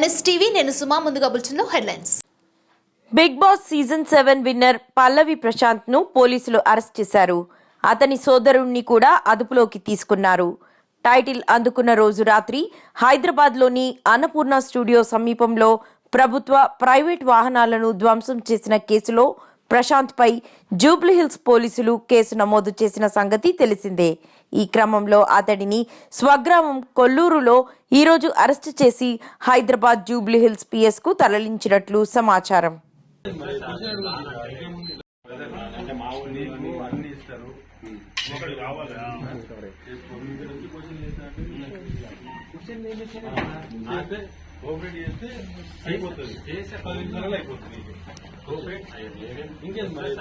నేను సుమా ముందుగా బులెటిన్లో headlines. Bigg Boss season seven winner Pallavi ప్రశాంత్ను పోలీసులు అరెస్ట్ చేశారు. అతని సోదరుణ్ణి కూడా అదుపులోకి తీసుకున్నారు. టైటిల్ అందుకున్న రోజు రాత్రి హైదరాబాద్లోని అన్నపూర్ణ స్టూడియో సమీపంలో ప్రభుత్వ ప్రైవేట్ వాహనాలను ధ్వంసం చేసిన కేసులో ప్రశాంత్ పై జూబ్లీహిల్స్ పోలీసులు కేసు నమోదు చేసిన సంగతి తెలిసిందే. ఈ క్రమంలో అతడిని స్వగ్రామం కొల్లూరులో ఈరోజు అరెస్టు చేసి హైదరాబాద్ జూబ్లీహిల్స్ పిఎస్కు తరలించినట్లు సమాచారం. అంటే మా ఊరు నీకు అన్ని ఇస్తారు. ఒకటి కావాలి. అంటే కోఆపరేట్ చేస్తే అయిపోతుంది. పది నిమిషాలు అయిపోతుంది. ఇంకేం మరి?